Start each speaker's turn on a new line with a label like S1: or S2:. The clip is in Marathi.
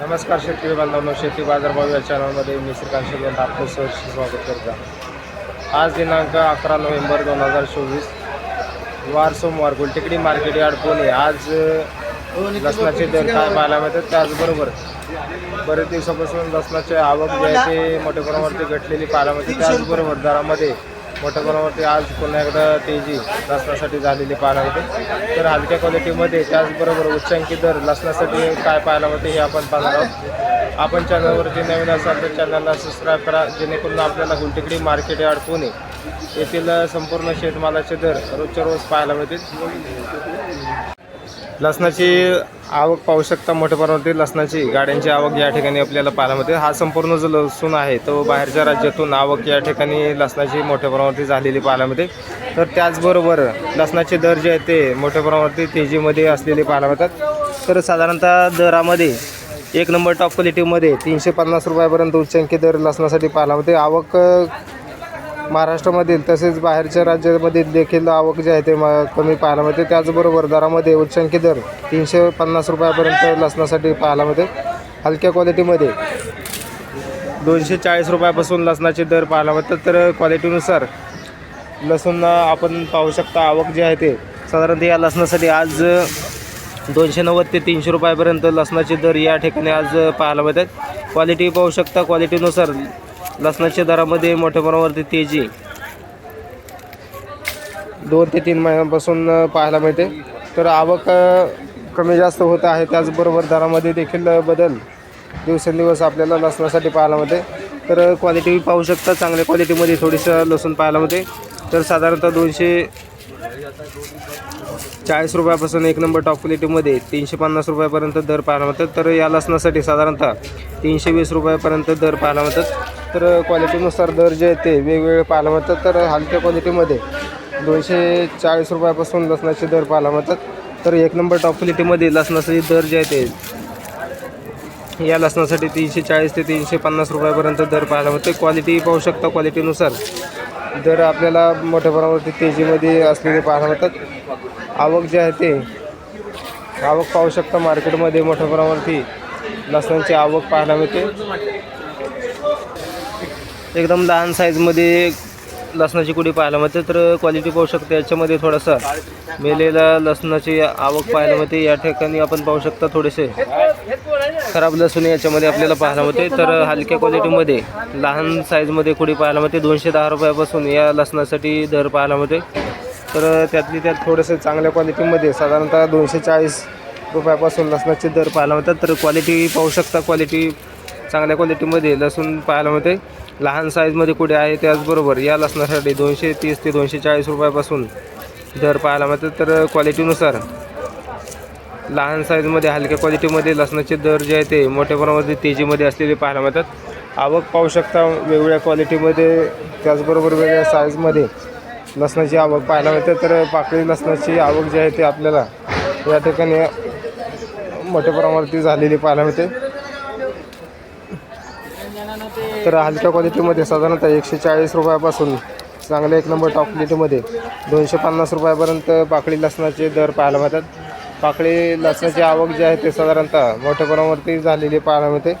S1: नमस्कार शेतकरी बांधवांनो शेती बाजारभाव या चॅनलमध्ये मी श्रीकांत शिवंत आपलं सहर्ष स्वागत करतो. आज दिनांक अकरा नोव्हेंबर दोन हजार चोवीस वार सोमवार गुलटेकडी मार्केट यार्ड पुणे. आज लसणाचे दर काय पाहायला मिळतात त्याचबरोबर बरेच दिवसापासून लसणाचे आवक जे आहे ते मोठ्या प्रमाणावरती घटलेली पाहायला मिळते त्याचबरोबर दरामध्ये. मोठ्या प्रमाणावरती आज पुन्हा एकदा तेजी लसणासाठी झालेली पाहायला होते तर हलक्या क्वालिटीमध्ये त्याचबरोबर उच्चांकी दर लसणासाठी काय पाहायला होते हे आपण पाहणार आहोत. आपण चॅनलवरती नवीन असाल तर चॅनलला सबस्क्राईब करा जेणेकरून आपल्याला गुलटिकडी मार्केट यार्ड पुणे येथील संपूर्ण शेतमालाचे दर रोजच्या रोज पाहायला मिळतील. लसणाची आवक पाहू शकता मोठ्या प्रमाणावरती. लसणाची गाड्यांची आवक या ठिकाणी आपल्याला पाहायला मिळते. हा संपूर्ण जो लसूण आहे तो बाहेरच्या राज्यातून आवक या ठिकाणी लसणाची मोठ्या प्रमाणावरती झालेली पाहायला मिळते. तर त्याचबरोबर लसणाचे दर जे आहेत ते मोठ्या प्रमाणावरती तेजीमध्ये असलेले पाहायला मिळतात. तर साधारणतः दरामध्ये एक नंबर टॉप क्वालिटीमध्ये तीनशे पन्नास रुपयापर्यंत उच्चांकी दर लसणासाठी पाहायला मिळते. आवक महाराष्ट्रामधील तसेच बाहेरच्या राज्यामध्ये देखील आवक जे आहे ते म- कमी पाहायला मिळते. त्याचबरोबर दरामध्ये उच्चांकी दर तीनशे पन्नास रुपयापर्यंत लसणासाठी पाहायला मिळते. हलक्या क्वालिटीमध्ये दोनशे चाळीस रुपयापासून लसणाचे दर पाहायला मिळतात. तर क्वालिटीनुसार लसूण आपण पाहू शकता आवक जे आहे ते. साधारणतः या लसणासाठी आज दोनशे नव्वद ते तीनशे रुपयापर्यंत लसणाचे दर या ठिकाणी आज पाहायला मिळतात. क्वालिटी पाहू शकता. क्वालिटीनुसार लसणाच्या दरामध्ये मोठ्या प्रमाणावरती तेजी दोन ते तीन महिन्यांपासून पाहायला मिळते. तर आवक कमी जास्त होत आहे त्याचबरोबर दरामध्ये देखील बदल दिवसेंदिवस आपल्याला लसणासाठी पाहायला मिळते. तर क्वालिटी पाहू शकता चांगल्या क्वालिटीमध्ये थोडीसं लसूण पाहायला मिळते. तर साधारणतः दोनशे चाळीस रुपयापासून एक नंबर टॉप क्वालिटीमध्ये तीनशे पन्नास रुपयापर्यंत दर पाहायला मिळतात. तर या लसणासाठी साधारणतः तीनशे वीस रुपयापर्यंत दर पाहायला मिळतात. तर क्वालिटीनुसार दर जे आहेत ते वेगवेगळे पाहायला मिळतात. तर हलक्या क्वालिटीमध्ये दोनशे चाळीस रुपयापासून लसणाचे दर पाहायला मिळतात. तर एक नंबर टॉप क्वालिटीमध्ये लसणासाठी दर जे आहेत ते या लसणासाठी तीनशे चाळीस ते तीनशे पन्नास रुपयापर्यंत दर पाहायला मिळते क्वालिटी पाहू शकता क्वालिटीनुसार दर आपल्याला मोठ्या प्रमाणावरती तेजीमध्ये असलेले पाहायला मिळतात आवक जे आहे ते आवक पाहू शकता मार्केटमध्ये मोठ्या प्रमाणावरती लसणाची आवक पाहायला मिळते. एकदम लहान साईजमध्ये लसणाची कुडी पाहायला मिळते तर क्वालिटी पाहू शकते. याच्यामध्ये थोडासा मेलेला लसणाची आवक पाहायला मिळते. या ठिकाणी आपण पाहू शकता थोडेसे खराब लसूण याच्यामध्ये आपल्याला पाहायला मिळते. तर हलक्या क्वालिटीमध्ये लहान साईजमध्ये कुडी पाहायला मिळते. दोनशे दहा रुपयापासून या लसणासाठी दर पाहायला मिळते. तर त्यातली त्यात थोडेसे चांगल्या क्वालिटीमध्ये साधारणतः दोनशे चाळीस रुपयापासून लसणाचे दर पाहायला मिळतात. तर क्वालिटी पाहू शकता क्वालिटी चांगल्या क्वालिटीमध्ये लसूण पाहायला मिळते. लहान साईजमध्ये कुठे आहे त्याचबरोबर या लसणासाठी दोनशे तीस ते दोनशे चाळीस रुपयापासून दर पाहायला मिळतात. तर क्वालिटीनुसार लहान साईजमध्ये हलक्या क्वालिटीमध्ये लसणाचे दर जे आहे ते मोठ्या प्रमाणामध्ये तेजीमध्ये असलेले पाहायला मिळतात. आवक पाहू शकता वेगवेगळ्या क्वालिटीमध्ये त्याचबरोबर वेगळ्या साईजमध्ये लसणाची आवक पाहायला मिळते. तर पाकळी लसणाची आवक जी आहे ते आपल्याला या ठिकाणी मोठ्या प्रमाणावरती झालेली पाहायला मिळते. तर हलक्या क्वालिटीमध्ये साधारणतः एकशे चाळीस रुपयापासून चांगल्या एक नंबर टॉप क्वालिटीमध्ये दोनशे पन्नास रुपयापर्यंत पाकळी लसणाचे दर पाहायला मिळतात. पाकळी लसणाची आवक जी आहे ते साधारणतः मोठ्या प्रमाणावरती झालेली पाहायला मिळते.